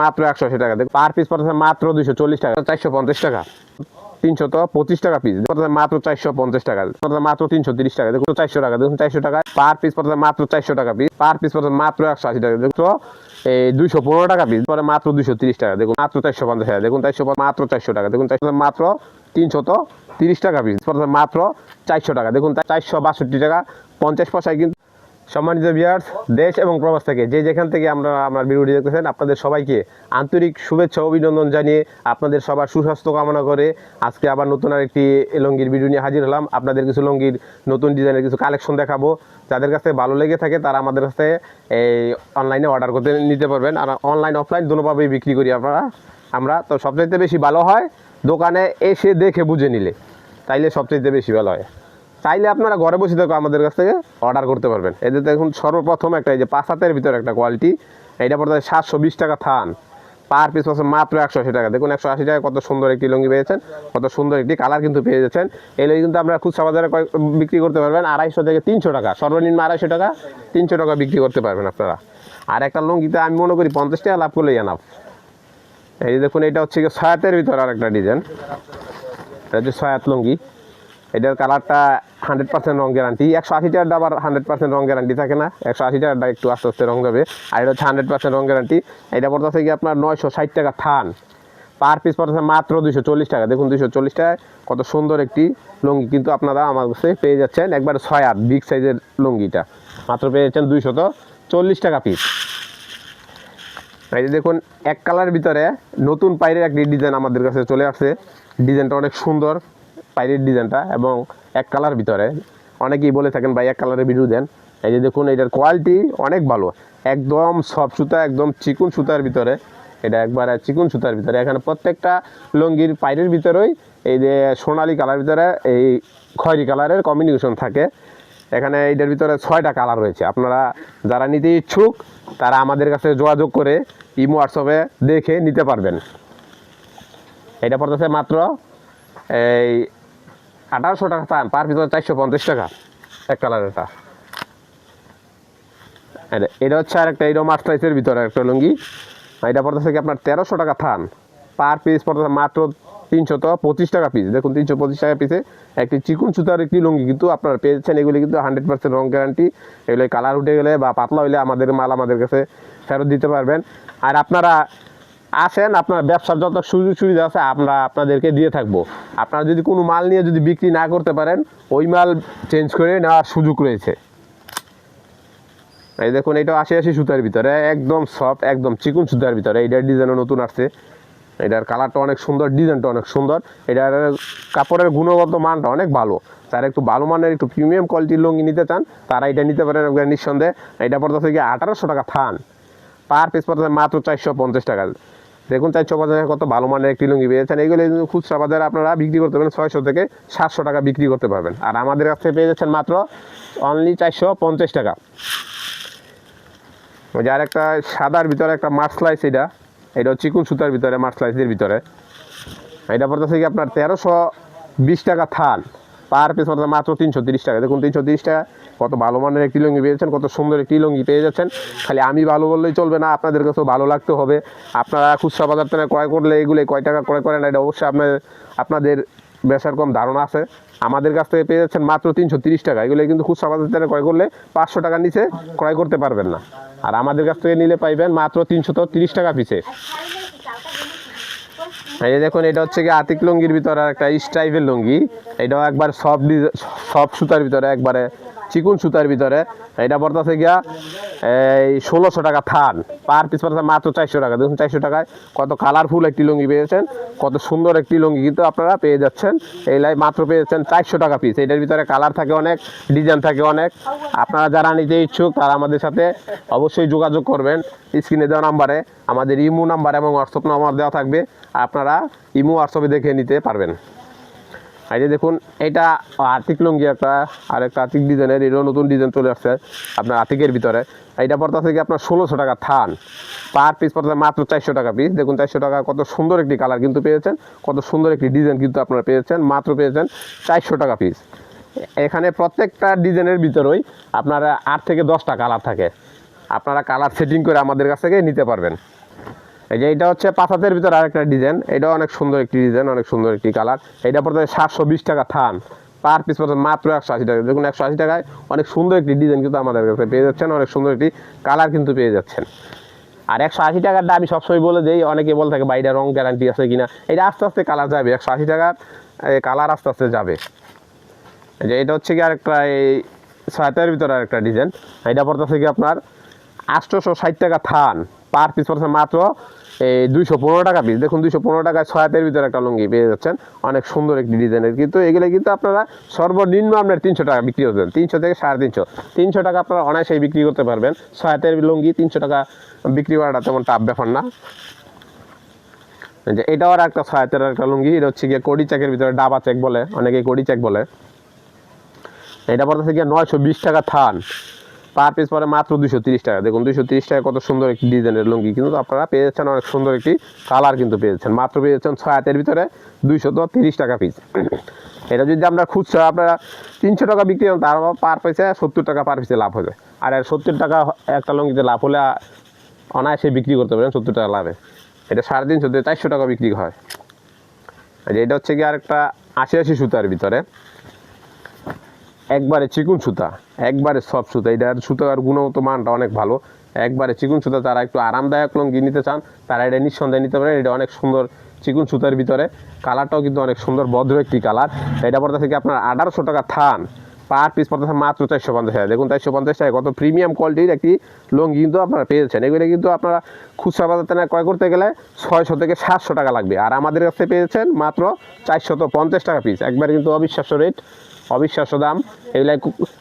মাত্র একশো আশি টাকা। পার পিস পড়তেছে মাত্র দুইশো চল্লিশ টাকা, চারশো পঞ্চাশ টাকা। তিনশো তো পঁচিশ টাকা পিস মাত্র চারশো পঞ্চাশ টাকা। মাত্র তিনশো তিরিশ টাকা। দেখুন, চারশো টাকা, দেখুন, চারশো টাকা। পার পিস পড়তেছে মাত্র চারশো টাকা পিস পার পিস পড়তেছে মাত্র একশো আশি টাকা। দেখুন এই দুইশো পনেরো টাকা পিস পরে মাত্র তিরিশ টাকা। দেখুন, মাত্র চারশো পঞ্চাশ টাকা। দেখুন, চারশো মাত্র চারশো টাকা। দেখুন, চারশো মাত্র তিনশো তো তিরিশ টাকা পিস মাত্র চারশো টাকা। দেখুন, চারশো বাষট্টি টাকা, পঞ্চাশ পয়সায় কিন্তু সম্মানিত বিয়ার্স দেশ এবং প্রবাস থেকে যে যেখান থেকে আমরা আমার ভিডিওটি দেখতেছেন, আপনাদের সবাইকে আন্তরিক শুভেচ্ছা অভিনন্দন জানিয়ে আপনাদের সবার সুস্বাস্থ্য কামনা করে আজকে আবার নতুন আরেকটি লঙ্গির ভিডিও নিয়ে হাজির হলাম। আপনাদের কিছু লঙ্গির নতুন ডিজাইনের কিছু কালেকশন দেখাবো। যাদের কাছে ভালো লেগে থাকে, তারা আমাদের কাছে এই অনলাইনে অর্ডার করতে নিতে পারবেন। আর অনলাইন অফলাইন দুটোভাবেই বিক্রি করি আপনারা। আমরা তো সবচাইতে বেশি ভালো হয় দোকানে এসে দেখে বুঝে নিলে। তাইলে সবচাইতে বেশি ভালো হয়। চাইলে আপনারা ঘরে বসে থেকে আমাদের কাছ থেকে অর্ডার করতে পারবেন। এদের দেখুন, সর্বপ্রথম একটা, এই যে পাঁচ হাতের ভিতরে একটা কোয়ালিটি এটা পড়তে সাতশো বিশ টাকা থান। পার পিস পাচ্ছে মাত্র একশো আশি টাকা। দেখুন, একশো আশি টাকা কত সুন্দর একটি লুঙ্গি পেয়েছেন, কত সুন্দর একটি কালার কিন্তু পেয়ে যাচ্ছেন। এই লুঙ্গি কিন্তু আপনারা খুচরা বাজারে বিক্রি করতে পারবেন আড়াইশো থেকে তিনশো টাকা। সর্বনিম্ন আড়াইশো টাকা, তিনশো টাকা বিক্রি করতে পারবেন আপনারা। আর একটা লুঙ্গিতে আমি মনে করি পঞ্চাশ টাকা লাভ করলেই এনাফ এই যে দেখুন এটা হচ্ছে ছয়াতের ভিতরে আর একটা ডিজাইন এটা হচ্ছে ছয়াত লুঙ্গি। এটার কালারটা হান্ড্রেড পার্সেন্ট রং গ্যারান্টি। একশো আশি টাকার আবার হান্ড্রেড পার্সেন্ট রং গ্যারান্টি থাকে না। একশো আশি টাকারটা একটু আস্তে আস্তে রং যাবে। আর এটা হচ্ছে হান্ড্রেড পার্সেন্ট রং গ্যারান্টি। এটা পড়তেছে কি আপনার নয়শো ষাট টাকা থান। পার পিস পড়তেছে মাত্র দুশো চল্লিশ টাকা। দেখুন দুশো চল্লিশ টাকায় কত সুন্দর একটি লুঙ্গি কিন্তু আপনারা আমার কাছে পেয়ে যাচ্ছেন। একবার ছয় আট, বিগ সাইজের লুঙ্গিটা। মাত্র পেয়ে যাচ্ছেন দুইশত চল্লিশ টাকা পিস। এই যে দেখুন, এক কালার ভিতরে নতুন পাইরের একটি ডিজাইন আমাদের কাছে চলে আসছে। ডিজাইনটা অনেক সুন্দর। পাইরের ডিজাইনটা এবং এক কালার ভিতরে। অনেকেই বলে থাকেন, ভাই, এক কালারের ভিডিও দেন। এই যে দেখুন, এটার কোয়ালিটি অনেক ভালো। একদম সব সুতা, একদম চিকুন সুতার ভিতরে। এটা একবারে চিকুন সুতার ভিতরে। এখানে প্রত্যেকটা লুঙ্গির পাইরের ভিতরেই এই যে সোনালি কালার ভিতরে এই খয়েরি কালারের কম্বিনেশন থাকে। এখানে এইটার ভিতরে ছয়টা কালার রয়েছে। আপনারা যারা নিতে ইচ্ছুক, তারা আমাদের কাছে যোগাযোগ করে ইমো হোয়াটসঅ্যাপে দেখে নিতে পারবেন। এটা পড়তেছে মাত্র এই আঠারোশো টাকা পান পার ভিতরে চারশো পঞ্চাশ টাকা, এক কালারেরটা এটা- এটা হচ্ছে আর একটা এইরকম মাস্টাইসের ভিতরে একটা লুঙ্গি। এটা পড়তেছে কি আপনার তেরোশো টাকা থান। পার পিস পড়তেছে মাত্র তিনশো তো পঁচিশ টাকা পিস দেখুন, তিনশো পঁচিশ টাকা পিসে একটি চিকুন সুতার একটি লুঙ্গি কিন্তু আপনারা পেয়েছেন। এগুলি কিন্তু হান্ড্রেড পার্সেন্ট রং গ্যারান্টি এগুলো কালার উঠে গেলে বা পাতলা হইলে আমাদের মাল আমাদের কাছে ফেরত দিতে পারবেন। আর আপনারা আসেন আপনার ব্যবসার যত সুযোগ সুবিধা আছে, আমরা আপনাদেরকে দিয়ে থাকব। আপনারা যদি কোনো মাল নিয়ে যদি বিক্রি না করতে পারেন, ওই মাল চেঞ্জ করে নেওয়ার সুযোগ রয়েছে। এই দেখুন এটা আশি আশি সুতার ভিতরে, একদম সফট একদম চিকুন সুতার ভিতরে। এইটার ডিজাইনও নতুন আসছে। এটার কালারটা অনেক সুন্দর ডিজাইনটা অনেক সুন্দর। এটার কাপড়ের গুণগত মানটা অনেক ভালো। যারা একটু ভালো মানের, একটু প্রিমিয়াম কোয়ালিটির লুঙ্গি নিতে চান, তারা এটা নিতে পারেন নিঃসন্দেহে। এটা পড়তেছে গিয়ে আঠারোশো টাকা থান। পার পিস পড়তেছে মাত্র চারশো পঞ্চাশ টাকা। দেখুন চারশো পঞ্চাশ কত ভালো মানের একটি লুঙ্গি পেয়েছেন। এইগুলো খুচরা বাজারে আপনারা বিক্রি করতে পারবেন, ছয়শো থেকে সাতশো টাকা বিক্রি করতে পারবেন। আর আমাদের কাছ থেকে পেয়ে যাচ্ছেন মাত্র অনলি চারশো পঞ্চাশ টাকা। ওই যে আর একটা সাদার ভিতরে একটা মাছ স্লাইস এটা এটা চিকুন সুতার ভিতরে মাছ স্লাইসের ভিতরে। এটা পড়তেছে কি আপনার তেরোশো বিশ টাকা থান। পার পিস পড়তে মাত্র তিনশো তিরিশ টাকা। দেখুন, তিনশো তিরিশ টাকা, কত ভালো মানের একটি লুঙ্গি পেয়েছেন কত সুন্দর একটি লুঙ্গি পেয়ে যাচ্ছেন। খালি আমি ভালো বললেই চলবে না, আপনাদের কাছেও ভালো লাগতে হবে। আপনারা খুচরা বাজার থেকে ক্রয় করলে এগুলো কয় টাকা ক্রয় করেন, এটা অবশ্যই আপনার, আপনাদের বেশার কম ধারণা আছে। আমাদের কাছ থেকে পেয়ে যাচ্ছেন মাত্র তিনশো তিরিশ টাকা। এগুলো কিন্তু খুচরা বাজার থেকে ক্রয় করলে পাঁচশো টাকার নিচে ক্রয় করতে পারবেন না। আর আমাদের কাছ থেকে নিলে পাইবেন মাত্র তিনশো তিরিশ টাকা পিছে এই দেখুন, এটা হচ্ছে কি আতিক লুঙ্গির ভিতরে একটা স্টাইপের লুঙ্গি। এটাও একবার সব সব সুতার ভিতরে একবারে চিকুন সুতার ভিতরে। এটা পড়তেছে গিয়া, এই ষোলোশো টাকা থান। পার পিস পড়তেছে মাত্র চারশো টাকা। দেখুন চারশো টাকায় কত কালারফুল একটি লুঙ্গি পেয়েছেন, কত সুন্দর একটি লুঙ্গি কিন্তু আপনারা পেয়ে যাচ্ছেন। এই লাই মাত্র পেয়েছেন চারশো টাকা পিস এটার ভিতরে কালার থাকে অনেক ডিজাইন থাকে অনেক। আপনারা যারা নিতে ইচ্ছুক, তারা আমাদের সাথে অবশ্যই যোগাযোগ করবেন। স্ক্রিনে দেওয়া নাম্বারে আমাদের ইমো নাম্বার এবং হোয়াটসঅ্যাপ নাম্বার দেওয়া থাকবে। আপনারা ইমো হোয়াটসঅ্যাপে দেখে নিতে পারবেন। এই যে দেখুন, এটা আর্থিক লুঙ্গি একটা, আর একটা আর্থিক ডিজাইনের এরও নতুন ডিজাইন চলে আসছে আপনার আর্থিকের ভিতরে। এইটা পড়তে থেকে আপনার ষোলোশো টাকা থান। পার পিস পড়তে মাত্র চারশো টাকা পিস দেখুন, চারশো টাকা কত সুন্দর একটি কালার কিন্তু পেয়েছেন, কত সুন্দর একটি ডিজাইন কিন্তু আপনারা পেয়েছেন, মাত্র পেয়েছেন চারশো টাকা পিস এখানে প্রত্যেকটা ডিজাইনের ভিতরেই আপনারা আট থেকে দশটা কালার থাকে। আপনারা কালার সেটিং করে আমাদের কাছ থেকে নিতে পারবেন। এই যে এটা হচ্ছে পাঁচ হাতের ভিতরে আরেকটা ডিজাইন। এটা অনেক সুন্দর একটি ডিজাইন, অনেক সুন্দর একটি কালার। এটা পড়তে সাতশো বিশ টাকা থান। পার পিস পড়তে মাত্র একশো আশি টাকা। দেখুন, একশো আশি টাকায় অনেক সুন্দর একটি ডিজাইন কিন্তু আমাদের কাছে পেয়ে যাচ্ছেন, অনেক সুন্দর একটি কালার কিন্তু পেয়ে যাচ্ছেন। আর একশো আশি টাকারটা আমি সবসময় বলে দিই, অনেকে বলে থাকে বাইরে রং গ্যারান্টি আছে কিনা? এটা আস্তে আস্তে কালার যাবে, একশো আশি টাকার কালার আস্তে আস্তে যাবে। এই যে এটা হচ্ছে কি আরেকটা, এই ছয়তার ভিতরে আরেকটা ডিজাইন। এটা পড়তেছে কি আপনার আটশোশো ষাট টাকা থান। পার পিস পড়ছে মাত্র, এই দুইশো পনেরো টাকা পিস দেখুন, দুইশো পনেরো টাকায় ছয়াতের ভিতরে একটা লুঙ্গি পেয়ে যাচ্ছেন। অনেক সুন্দর একটি ডিজাইনের কিন্তু, এগুলো কিন্তু আপনারা সর্বনিম্ন আপনার তিনশো টাকা বিক্রি করবেন তিনশো থেকে সাড়ে তিনশো। তিনশো টাকা আপনারা অনায়াসেই বিক্রি করতে পারবেন। ছয়াতের লুঙ্গি তিনশো টাকা বিক্রি করাটা তেমন টাফ ব্যাপার না। যে এটাও আর একটা ছয়াতের একটা লুঙ্গি, এটা হচ্ছে গিয়ে কড়ি চেকের ভিতরে ডাবা চেক বলে, অনেকে কড়ি চেক বলে। এটা পড়তেছে গিয়ে নয়শো বিশ টাকা থান। পার পিস পরে মাত্র দুশো তিরিশ টাকা। দেখুন দুশো তিরিশ টাকা কত সুন্দর একটি ডিজাইনের লুঙ্গি কিন্তু আপনারা পেয়ে যাচ্ছেন, অনেক সুন্দর একটি কালার কিন্তু পেয়ে যাচ্ছেন। মাত্র পেয়ে যাচ্ছেন ছয় হাতের ভিতরে দুইশো তো তিরিশ টাকা পিস এটা যদি আমরা খুচরা আপনারা তিনশো টাকা বিক্রি করেন তার পার পিসে সত্তর টাকা পার পিসে লাভ হবে। আর সত্তর টাকা একটা লুঙ্গিতে লাভ হলে অনায়াসে বিক্রি করতে পারেন, সত্তর টাকা লাভে। এটা সাড়ে তিনশো, চারশো টাকা বিক্রি হয়। আর এটা হচ্ছে কি আরেকটা আশি আশি সুতার ভিতরে। একবারে চিকুন সুতা, একবারে সব সুতা এটার সুতার গুণগত মানটা অনেক ভালো। একবারে চিকুন সুতা তারা একটু আরামদায়ক লঙ্গি নিতে চান, তারা এটা নিঃসন্দেহে নিতে পারেন। এটা অনেক সুন্দর চিকুন সুতার ভিতরে। কালারটাও কিন্তু অনেক সুন্দর, ভদ্র একটি কালার। এটা পড়তে থেকে আপনার আঠারোশো টাকা থান। পার পিস পড়তেছে মাত্র চারশো পঞ্চাশ টাকা। দেখুন, চারশো পঞ্চাশ টাকা কত প্রিমিয়াম কোয়ালিটির একটি লঙ্গি কিন্তু আপনারা পেয়েছেন। এগুলো কিন্তু আপনারা খুচরা বাজার ক্রয় করতে গেলে ছয়শো থেকে সাতশো টাকা লাগবে। আর আমাদের কাছে পেয়েছেন মাত্র চারশত পঞ্চাশ টাকা পিস একবার কিন্তু অবিশ্বাস্য রেট অবিশ্বাস্য দাম। এগুলো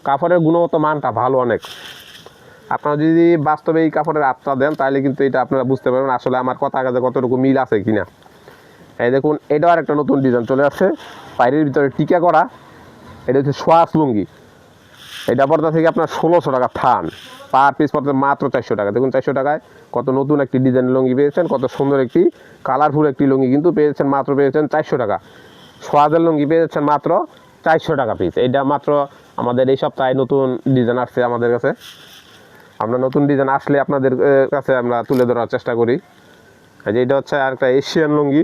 কাপড়ের গুণগত মানটা ভালো অনেক। আপনারা যদি বাস্তবে এই কাপড়ের আত্মা দেন, তাহলে কিন্তু এটা আপনারা বুঝতে পারবেন আসলে আমার কথা কাজে কতটুকু মিল আছে কিনা। এই দেখুন, এটাও আর একটা নতুন ডিজাইন চলে আসছে। পায়ের ভিতরে টিকা করা। এটা হচ্ছে সোয়াস লুঙ্গি। এটা পর্দা থেকে আপনার ষোলোশো টাকা থান। পার পিস পড়তে মাত্র চারশো টাকা। দেখুন, চারশো টাকায় কত নতুন একটি ডিজাইন লুঙ্গি পেয়েছেন, কত সুন্দর একটি কালারফুল একটি লুঙ্গি কিন্তু পেয়েছেন, মাত্র পেয়েছেন চারশো টাকা। সোয়াজের লুঙ্গি পেয়েছেন মাত্র চারশো টাকা পিস এটা মাত্র আমাদের এই সপ্তাহে নতুন ডিজাইন আসছে আমাদের কাছে। আমরা নতুন ডিজাইন আসলে আপনাদের কাছে আমরা তুলে ধরার চেষ্টা করি। যে এটা হচ্ছে আরেকটা এশিয়ান লুঙ্গি।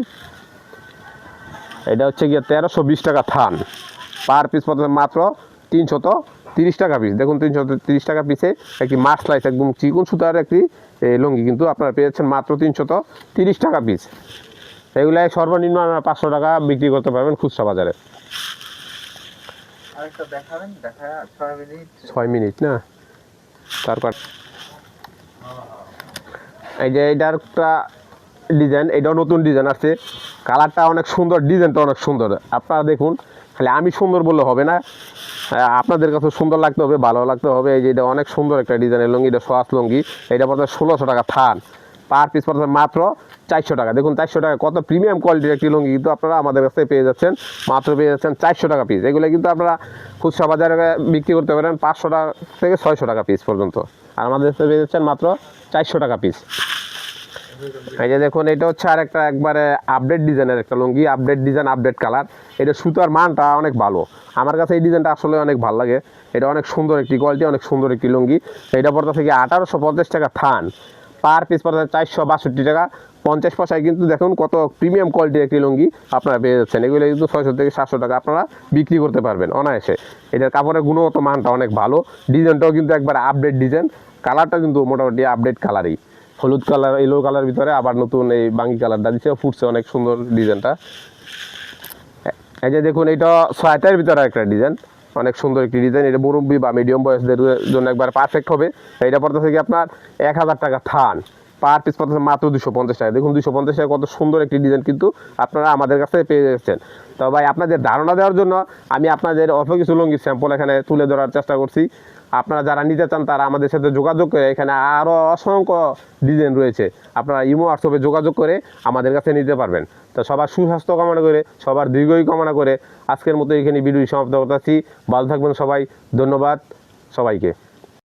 এটা হচ্ছে গিয়ে তেরোশো বিশ টাকা থান। পার পিস মাত্র তিনশত তিরিশ টাকা পিস দেখুন তিনশো তিরিশ টাকা পিসে একটি মাছ স্লাইস একদম চিকুন সুতার একটি লুঙ্গি কিন্তু আপনারা পেয়েছেন মাত্র তিনশত তিরিশ টাকা পিস এগুলাই সর্বনিম্ন আপনারা পাঁচশো টাকা বিক্রি করতে পারবেন খুচরা বাজারে। ছয় মিনিট। না? তারপর এই যে এটার একটা ডিজাইন এটাও নতুন ডিজাইন আছে কালারটা অনেক সুন্দর ডিজাইনটা অনেক সুন্দর। আপনারা দেখুন, খালি আমি সুন্দর বললে হবে না। আপনাদের কাছে সুন্দর লাগতে হবে, ভালো লাগতে হবে। এই যে এটা অনেক সুন্দর একটা ডিজাইনের লুঙ্গি এটা সোয়াস লুঙ্গি। এটা পড়তে ষোলোশো টাকা থান। পার পিস পড়তে মাত্র চারশো টাকা। দেখুন, চারশো টাকা, কত প্রিমিয়াম কোয়ালিটির একটি লুঙ্গি কিন্তু আপনারা আমাদের কাছে পেয়ে যাচ্ছেন। মাত্র পেয়ে যাচ্ছেন চারশো টাকা পিস এগুলো কিন্তু আপনারা খুচরা বাজারে বিক্রি করতে পারেন পাঁচশো টাকা থেকে ছয়শো টাকা পিস পর্যন্ত। আর আমাদের কাছে পেয়ে যাচ্ছেন মাত্র চারশো টাকা পিস এই যে দেখুন, এটা হচ্ছে আর একটা একবারে আপডেট ডিজাইনের একটা lungi update design update colour এটা সুতার মানটা অনেক ভালো। আমার কাছে এই ডিজাইনটা আসলে অনেক ভালো লাগে। এটা অনেক সুন্দর একটি কোয়ালিটি অনেক সুন্দর একটি লুঙ্গি। এটা পড়তে থেকে আঠারোশো পঞ্চাশ টাকা থান। পার পিস পড়তে চারশো বাষট্টি টাকা। পঞ্চাশ পয়সায় কিন্তু দেখুন কত প্রিমিয়াম কোয়ালিটির একটি লুঙ্গি আপনারা পেয়ে যাচ্ছেন। এগুলো কিন্তু ছয়শো থেকে সাতশো টাকা আপনারা বিক্রি করতে পারবেন অনায়াসে। এটার কাপড়ের গুণগত মানটা অনেক ভালো। ডিজাইনটাও কিন্তু একবার আপডেট ডিজাইন কালারটা কিন্তু মোটামুটি আপডেট কালারই হলুদ কালার ইলো কালার ভিতরে আবার নতুন এই বাঙ্গি কালারটা দিচ্ছে, ফুটছে অনেক সুন্দর ডিজাইনটা এই যে দেখুন এটা ছয়টার ভিতরে একটা ডিজাইন অনেক সুন্দর একটি ডিজাইন এটা মুরব্বী বা মিডিয়াম বয়সদের জন্য একবার পারফেক্ট হবে। এটা পড়তে থেকে আপনার এক হাজার টাকা থান। পার পিস পড়তে মাত্র দুশো পঞ্চাশ টাকা। দেখুন, দুশো পঞ্চাশ টাকা কত সুন্দর একটি ডিজাইন কিন্তু আপনারা আমাদের কাছে পেয়ে যাচ্ছেন। তো ভাই, আপনাদের ধারণা দেওয়ার জন্য আমি আপনাদের অল্প কিছু লঙ্গির স্যাম্পল এখানে তুলে ধরার চেষ্টা করছি। আপনারা যারা নিতে চান, তারা আমাদের সাথে যোগাযোগ করে এখানে আরও অসংখ্য ডিজাইন রয়েছে। আপনারা ইমো হোয়াটসঅ্যাপে যোগাযোগ করে আমাদের কাছে নিতে পারবেন। তো সবার সুস্বাস্থ্য কামনা করে, সবার দীর্ঘই কামনা করে আজকের মতো এখানে ভিডিও সমাপ্ত করতেছি ভালো থাকবেন সবাই, ধন্যবাদ সবাইকে।